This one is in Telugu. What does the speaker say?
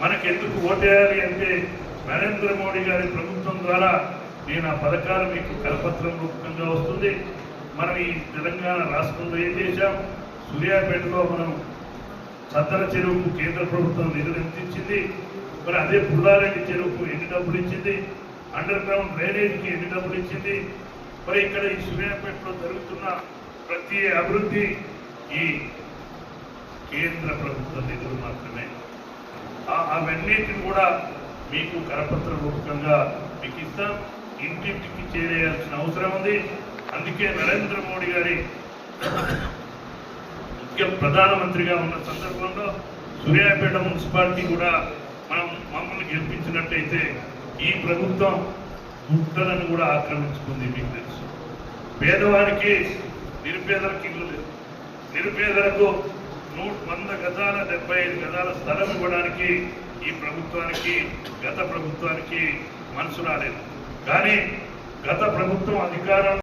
మనకెందుకు ఓటేయాలి అంటే నరేంద్ర మోడీ గారి ప్రభుత్వం ద్వారా నేను ఆ పథకాలు మీకు కలపత్రం రూపకంగా వస్తుంది. మనం ఈ తెలంగాణ రాష్ట్రంలో ఏం చేశాం? సూర్యాపేటలో మనం సత్తర చెరువుకు కేంద్ర ప్రభుత్వం నిధులు ఎంత ఇచ్చింది? మరి అదే పుల్లారెడ్డి చెరువుకు ఎన్ని డబ్బులు ఇచ్చింది? అండర్ గ్రౌండ్ డ్రైనేజీకి ఎన్ని డబ్బులు ఇచ్చింది? మరి ఇక్కడ ఈ సూర్యాపేటలో జరుగుతున్న ప్రతి అభివృద్ధి ఈ కేంద్ర ప్రభుత్వ నిధులు మాత్రం అవన్నిటిని కూడా మీకు కరపత్ర రూపకంగా మీకు ఇస్తాం. ఇంటింటికి చేరేయాల్సిన అవసరం ఉంది. అందుకే నరేంద్ర మోడీ గారి ముఖ్య ప్రధానమంత్రిగా ఉన్న సందర్భంలో సూర్యాపేట మున్సిపాలిటీ కూడా మనం మమ్మల్ని గెలిపించినట్టయితే ఈ ప్రభుత్వం గుట్టలను కూడా ఆక్రమించుకుంది మీకు తెలుసు. పేదవారికి నిరుపేదలకు ఇల్లు లేదు. నిరుపేదలకు నూట వంద గజాల డెబ్బై ఐదు గజాల స్థలం ఇవ్వడానికి ఈ ప్రభుత్వానికి గత ప్రభుత్వానికి మనసు రాలేదు. కానీ గత ప్రభుత్వం అధికారం